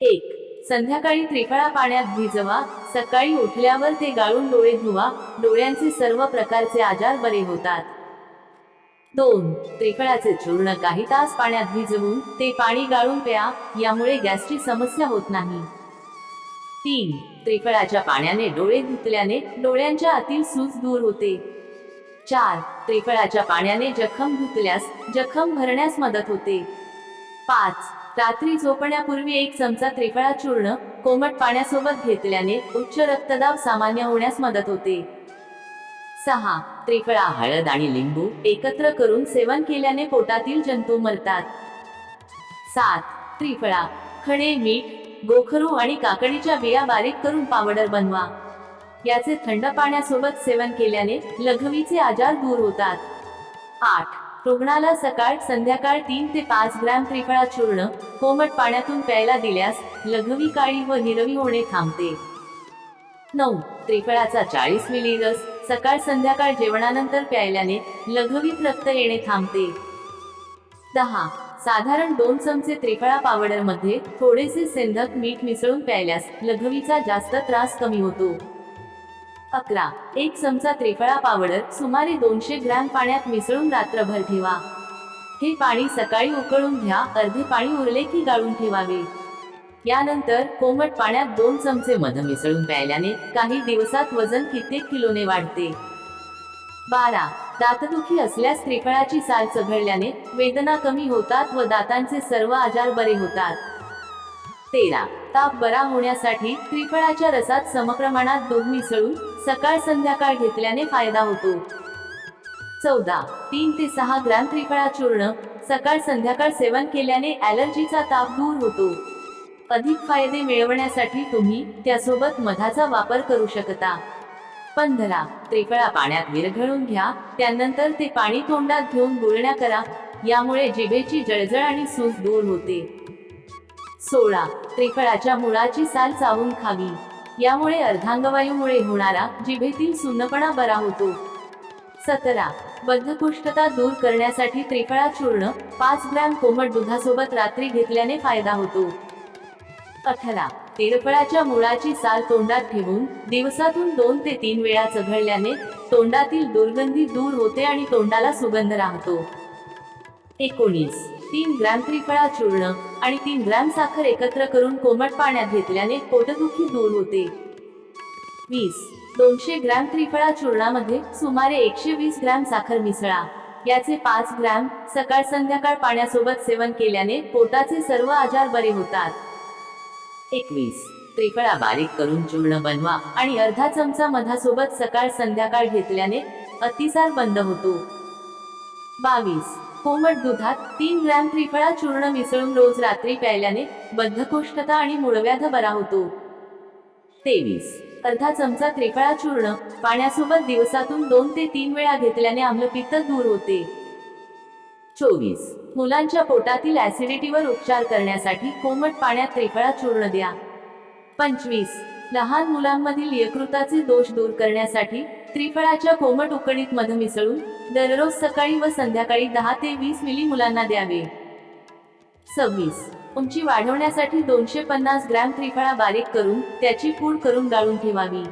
एक. संध्याकाळी त्रिफळा पाण्यात भिजवा सकाळी उठल्यावर ते गाळून डोळे धुवा डोळ्यांचे सर्व प्रकारचे आजार बरे होतात. दोन. त्रिफळाचे चूर्ण काही तास पाण्यात भिजवून ते पाणी गाळून प्या यामुळे गॅसची समस्या होत नाही. तीन. त्रिफळाच्या पाण्याने डोळे धुतल्याने डोळ्यांच्या आतील सूज दूर होते. चार. त्रिफळाच्या पाण्याने जखम धुतल्यास जखम भरण्यास मदत होते. पाच. रात्री झोपण्यापूर्वी एक चमचा त्रिफळा चूर्ण कोमट पाण्यासोबत घेतल्याने उच्च रक्तदाब सामान्य होण्यास मदत होते. सहा. त्रिफळा हळद आणि लिंबू एकत्र करून सेवन केल्याने पोटातील जंतू मरतात. सात. त्रिफळा खडे मीठ गोखरू आणि काकडीच्या बिया बारीक करून पावडर बनवा. याचे थंड पाण्यासोबत सेवन केल्याने लघवीचे आजार दूर होतात. आठ. रुग्णाला सकाळ संध्याकाळ तीन ते पाच ग्रॅम त्रिफळा चूर्ण कोमट पाण्यातून प्यायला दिल्यास लघवी काळी व निरवी होणे थांबते. नऊ त्रिफळाचा चाळीस मिली रस सकाळ संध्याकाळ जेवणानंतर प्यायल्याने लघवीत रक्त येणे थांबते. दहा साधारण दोन चमचे त्रिफळा पावडरमध्ये थोडेसे सेंधक मीठ मिसळून प्यायल्यास लघवीचा जास्त त्रास कमी होतो. अकरा. एक चमचा त्रिफळा पावडर सुमारे दोनशे ग्रॅम पाण्यात मिसळून रात्रभर ठेवा. हे पाणी सकाळी उकळून घ्या अर्धे पाणी उरले की गाळून ठेवावे. यानंतर कोमट पाण्यात दोन चमचे मध मिसळून प्यायल्याने काही दिवसात वजन कित्येक किलोने वाढते. बारा. दातदुखी असल्यास त्रिफळाची साल चघळल्याने वेदना कमी होतात व दातांचे सर्व आजार बरे होतात. तेरा. ताप बरा होण्यासाठी त्रिफळाच्या रसात समप्रमाणात दूध मिसळून सकाळ संध्याकाळ घेतल्याने फायदा होतो. चौदा. तीन ते सहा ग्रॅम त्रिफळा चूर्ण सकाळ संध्याकाळ सेवन केल्याने ॲलर्जीचा ताप दूर होतो. अधिक फायदे मिळवण्यासाठी तुम्ही त्यासोबत मधाचा वापर करू शकता. पंधरा. त्रिफळा पाण्यात विरघळून घ्या त्यानंतर ते पाणी तोंडात घेऊन गुळण्या करा यामुळे जिभेची जळजळ आणि सूज दूर होते. सोळा. त्रिफळाच्या मुळाची साल चावून खावी. यामुळे अर्धांगवायूमुळे होणारा जिभेतील सुन्नपणा बरा होतो. सतरा. बद्धकुष्ठता दूर करण्यासाठी त्रिफळा चूर्ण पाच ग्रॅम कोमट दुधासोबत रात्री घेतल्याने फायदा होतो. अठरा. तिरफळाच्या मुळाची साल तोंडात ठेवून दिवसातून दोन ते तीन वेळा चघळल्याने तोंडातील दुर्गंधी दूर होते आणि तोंडाला सुगंध राहतो. एकोणीस. तीन ग्रॅम त्रिफळा चूर्ण आणि तीन ग्रॅम साखर एकत्र करून कोमट पाण्यात घेतल्याने पोटदुखी दूर होते. वीस. दोनशे ग्रॅम त्रिफळा चूर्णामध्ये सुमारे एकशे वीस ग्रॅम साखर मिसळा. याचे पाच ग्रॅम सकाळ संध्याकाळ पाण्यासोबत सेवन केल्याने पोटाचे सर्व आजार बरे होतात. एकवीस. त्रिफळा बारीक करून चूर्ण बनवा आणि अर्धा चमचा मधासोबत सकाळ संध्याकाळ घेतल्याने अतिसार बंद होतो. बावीस. कोमट दुधात तीन ग्रॅम त्रिफळा चूर्ण मिसळून रोज रात्री प्यायल्याने बद्धकोष्ठता आणि मूळव्याध बरा होतो. तेवीस. अर्धा चमचा त्रिफळा चूर्ण पाण्यासोबत दिवसातून दोन ते तीन वेळा घेतल्याने आम्लपित्त दूर होते. चोवीस. मुलांच्या पोटातील ऍसिडिटीवर उपचार करण्यासाठी कोमट पाण्यात त्रिफळा चूर्ण द्या. पंचवीस. लहान मुलांमधील यकृताचे दोष दूर करण्यासाठी त्रिफळाच्या कोमट उकडीत मध मिसळून दररोज सकाळी व संध्याकाळी दहा ते वीस मिली मुलांना द्यावे. सव्वीस. उंची वाढवण्यासाठी दोनशे पन्नास ग्रॅम त्रिफळा बारीक करून त्याची पूड करून गाळून ठेवावी.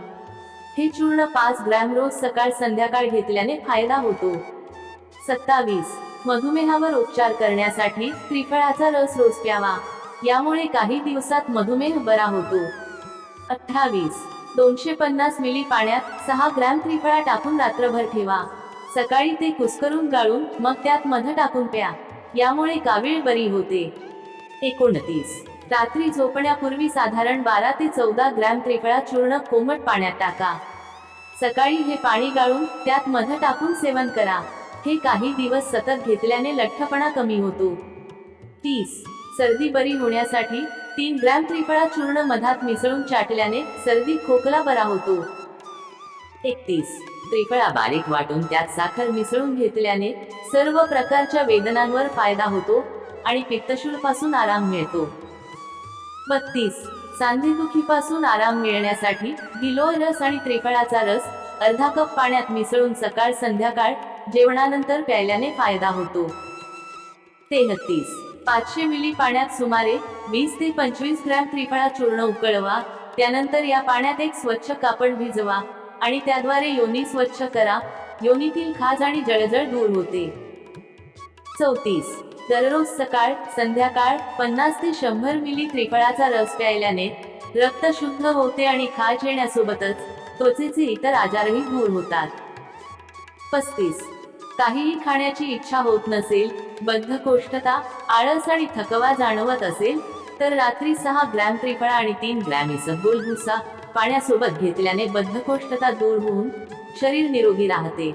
हे चूर्ण पाच ग्रॅम रोज सकाळ संध्याकाळ घेतल्याने फायदा होतो. सत्तावीस. मधुमेहावर उपचार करण्यासाठी त्रिफळाचा रस रोज प्यावा. यामुळे काही दिवसात मधुमेह बरा होतो. अठ्ठावीस. दोनशे पन्नास मिली पाण्यात सहा ग्रॅम त्रिफळा टाकून रात्रभर ठेवा. सकाळी ते कुस्करून गाळून मग त्यात मध टाकून प्या. यामुळे कावीळ बरी होते. एकोणतीस. रात्री झोपण्यापूर्वी साधारण बारा ते चौदा ग्रॅम त्रिफळा चूर्ण कोमट पाण्यात टाका. सकाळी हे पाणी गाळून त्यात मध टाकून सेवन करा. हे काही दिवस सतत घेतल्याने लठ्ठपणा कमी होतो. तीस. सर्दी बरी होण्यासाठी तीन ग्रॅम त्रिफळा चूर्ण मधात मिसळून चाटल्याने सर्दी खोकला बरा होतो. एकतीस. त्रिफळा बारीक वाटून त्यात साखर मिसळून घेतल्याने सर्व प्रकारच्या वेदनांवर फायदा होतो आणि पित्तशूळपासून आराम मिळतो. बत्तीस. सांधेदुखीपासून आराम मिळण्यासाठी गिलोय रस आणि त्रिफळाचा रस अर्धा कप पाण्यात मिसळून सकाळ संध्याकाळ जेवणानंतर प्यायल्याने फायदा होतो. तेहतीस. पाचशे मिली पाण्यात सुमारे वीस ते पंचवीस ग्रॅम त्रिफळा चूर्ण उकळवा त्यानंतर या पाण्यात एक स्वच्छ कापड भिजवा आणि त्याद्वारे योनी स्वच्छ करा. योनीतील खाज आणि जळजळ दूर होते. चौतीस. दररोज सकाळ संध्याकाळ पन्नास ते शंभर मिली त्रिफळाचा रस प्यायल्याने रक्त शुद्ध होते आणि खाज येण्यासोबतच त्वचेचे इतर आजारही दूर होतात. पस्तीस. काहीही खाण्याची इच्छा होत नसेल बद्धकोष्ठता आळस आणि थकवा जाणवत असेल तर रात्री सहा ग्रॅम त्रिफळा आणि तीन ग्रॅम इसबगोल भुसा पाण्यासोबत घेतल्याने बद्धकोष्ठता दूर होऊन शरीर निरोगी राहते.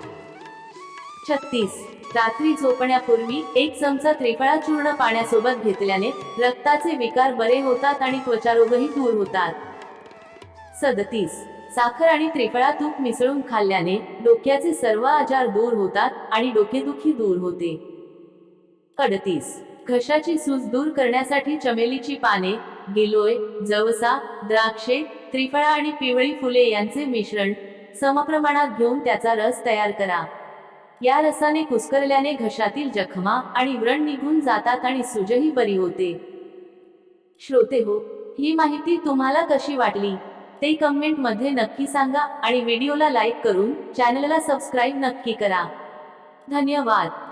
छत्तीस. रात्री झोपण्यापूर्वी एक चमचा त्रिफळा चूर्ण पाण्यासोबत घेतल्याने रक्ताचे विकार बरे होतात आणि त्वचारोगही दूर होतात. सदतीस. साखर आणि त्रिफळा तूप मिसळून खाल्ल्याने डोक्याचे सर्व आजार दूर होतात आणि डोकेदुखी दूर होते. अडतीस घशाची सूज दूर करण्यासाठी चमेलीची पाने गिलोय जवसा द्राक्षे त्रिफळा आणि पिवळी फुले यांचे मिश्रण समप्रमाणात घेऊन त्याचा रस तयार करा. या रसाने कुस्करल्याने घशातील जखमा आणि व्रण निघून जातात आणि सूजही बरी होते. श्रोते हो ही माहिती तुम्हाला कशी वाटली? ते कमेंटमध्ये नक्की सांगा आणि व्हिडिओला लाईक करून चॅनलला सबस्क्राईब नक्की करा. धन्यवाद.